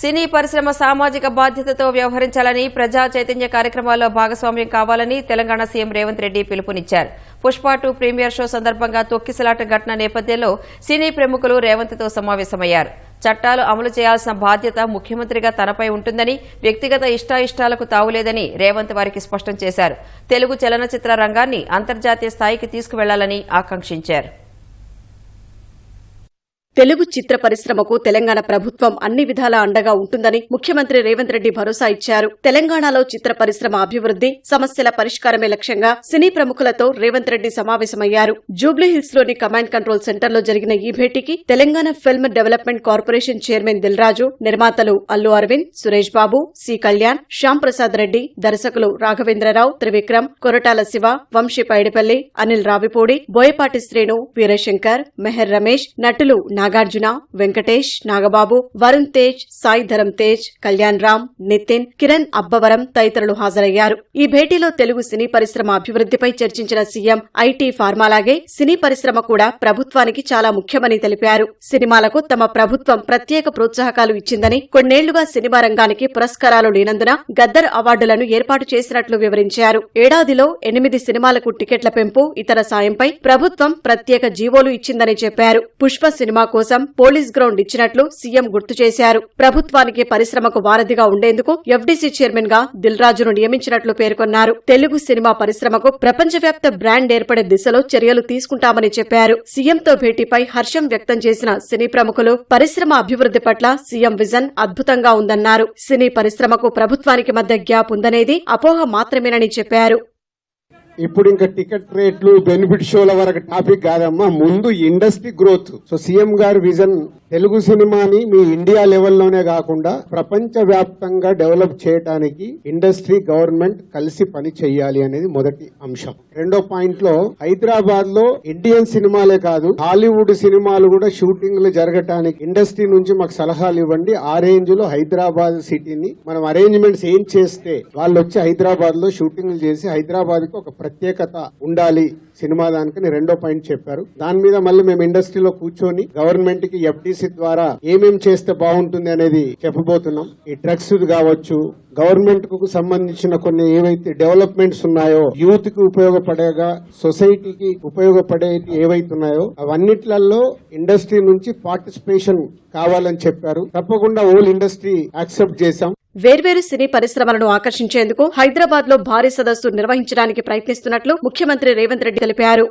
సినీ పరిశ్రమ సామాజిక బాధ్యతతో వ్యవహరించాలని ప్రజా చైతన్య కార్యక్రమాల్లో భాగస్వామ్యం కావాలని తెలంగాణ సీఎం రేవంత్ రెడ్డి పిలుపునిచ్చారు. పుష్ప టూ ప్రీమియర్ షో సందర్భంగా తొక్కిసలాట ఘటన నేపథ్యంలో సినీ ప్రముఖులు రేవంత్తో సమావేశమయ్యారు. చట్టాలు అమలు చేయాల్సిన బాధ్యత ముఖ్యమంత్రిగా తనపై ఉంటుందని వ్యక్తిగత ఇష్టాయిష్టాలకు తావులేదని రేవంత్ వారికి స్పష్టం చేశారు. తెలుగు చలనచిత్ర రంగాన్ని అంతర్జాతీయ స్థాయికి తీసుకువెళ్ళాలని ఆకాంక్షించారు. తెలుగు చిత్ర పరిశ్రమకు తెలంగాణ ప్రభుత్వం అన్ని విధాల అండగా ఉంటుందని ముఖ్యమంత్రి రేవంత్ రెడ్డి భరోసా ఇచ్చారు. తెలంగాణలో చిత్ర పరిశ్రమ అభివృద్ది సమస్యల పరిష్కారమే లక్ష్యంగా సినీ ప్రముఖులతో రేవంత్ రెడ్డి సమావేశమయ్యారు. జూబ్లీహిల్స్లోని కమాండ్ కంట్రోల్ సెంటర్లో జరిగిన ఈ భేటీకి Telangana film development corporation chairman Dil Raju నిర్మాతలు అల్లు అరవింద్ సురేష్ బాబు సి కళ్యాణ్ శ్యామ్ ప్రసాద్ రెడ్డి దర్శకులు రాఘవేంద్రరావు త్రివిక్రమ్ కొరటాల శివ వంశీ పైడిపల్లి అనిల్ రావిపూడి బోయపాటి శ్రేణు వీరశంకర్ మెహర్ రమేష్ నటులు నాగార్జున వెంకటేష్ నాగబాబు వరుణ్ తేజ్ సాయి ధరం తేజ్ కళ్యాణ్ రామ్ నితిన్ కిరణ్ అబ్బవరం తదితరులు హాజరయ్యారు. ఈ భేటీలో తెలుగు సినీ పరిశ్రమ అభివృద్దిపై చర్చించిన సీఎం ఐటీ ఫార్మాలాగే సినీ పరిశ్రమ కూడా ప్రభుత్వానికి చాలా ముఖ్యమని తెలిపారు. సినిమాలకు తమ ప్రభుత్వం ప్రత్యేక ప్రోత్సాహకాలు ఇచ్చిందని కొన్నేళ్ళుగా సినిమా రంగానికి పురస్కారాలు లేనందున గద్దర్ అవార్డులను ఏర్పాటు చేసినట్లు వివరించారు. ఏడాదిలో ఎనిమిది సినిమాలకు టికెట్ల పెంపు ఇతర సాయంపై ప్రభుత్వం ప్రత్యేక జీవోలు ఇచ్చిందని చెప్పారు. పుష్ప సినిమా కోసం పోలీస్ గ్రౌండ్ ఇచ్చినట్లు సీఎం గుర్తు చేశారు. ప్రభుత్వానికి పరిశ్రమకు వారధిగా ఉండేందుకు ఎఫ్డీసీ చైర్మన్గా దిల్రాజును నియమించినట్లు పేర్కొన్నారు. తెలుగు సినిమా పరిశ్రమకు ప్రపంచవ్యాప్త బ్రాండ్ ఏర్పడే దిశలో చర్యలు తీసుకుంటామని చెప్పారు. సీఎంతో భేటీపై హర్షం వ్యక్తం చేసిన సినీ ప్రముఖులు పరిశ్రమ అభివృద్ది పట్ల సీఎం విజన్ అద్భుతంగా ఉందన్నారు. సినీ పరిశ్రమకు ప్రభుత్వానికి మధ్య గ్యాప్ ఉందనేది అపోహ మాత్రమేనని చెప్పారు. ఇప్పుడు ఇంకా టికెట్ రేట్లు బెనిఫిట్ షోల వరకు టాపిక్ కాదమ్మా. ముందు ఇండస్ట్రీ గ్రోత్ సో సీఎం గారి విజన్ తెలుగు సినిమాని మీ ఇండియా లెవెల్లోనే కాకుండా ప్రపంచ వ్యాప్తంగా డెవలప్ చేయడానికి ఇండస్ట్రీ గవర్నమెంట్ కలిసి పని చేయాలి అనేది మొదటి అంశం. రెండో పాయింట్లో హైదరాబాద్లో ఇండియన్ సినిమాలే కాదు హాలీవుడ్ సినిమాలు కూడా షూటింగ్లు జరగటానికి ఇండస్ట్రీ నుంచి మాకు సలహాలు ఇవ్వండి. ఆ రేంజ్లో హైదరాబాద్ సిటీని మనం అరేంజ్మెంట్స్ ఏం చేస్తే వాళ్ళు వచ్చి హైదరాబాద్లో షూటింగ్లు చేసి హైదరాబాద్కి ఒక ప్రత్యేకత ఉండాలి సినిమా దానికని రెండో పాయింట్ చెప్పారు. దాని మీద మళ్ళీ మేము ఇండస్ట్రీలో కూర్చొని గవర్నమెంట్కి ఎఫ్టీసీ ద్వారా ఏమేం చేస్తే బాగుంటుంది అనేది చెప్పబోతున్నాం. ఈ డ్రగ్స్ కావచ్చు గవర్నమెంట్కు సంబంధించిన కొన్ని ఏవైతే డెవలప్మెంట్స్ ఉన్నాయో యూత్కి ఉపయోగపడేగా సొసైటీకి ఉపయోగపడే ఏవైతే ఉన్నాయో అవన్నిట్లలో ఇండస్ట్రీ నుంచి పార్టిసిపేషన్ కావాలని చెప్పారు. తప్పకుండా ఓల్ ఇండస్ట్రీ యాక్సెప్ట్ చేశాం. వేర్వేరు సినీ పరిశ్రమలను ఆకర్షించేందుకు హైదరాబాద్లో భారీ సదస్సు నిర్వహించడానికి ప్రయత్నిస్తున్నట్లు ముఖ్యమంత్రి రేవంత్ రెడ్డి తెలిపారు.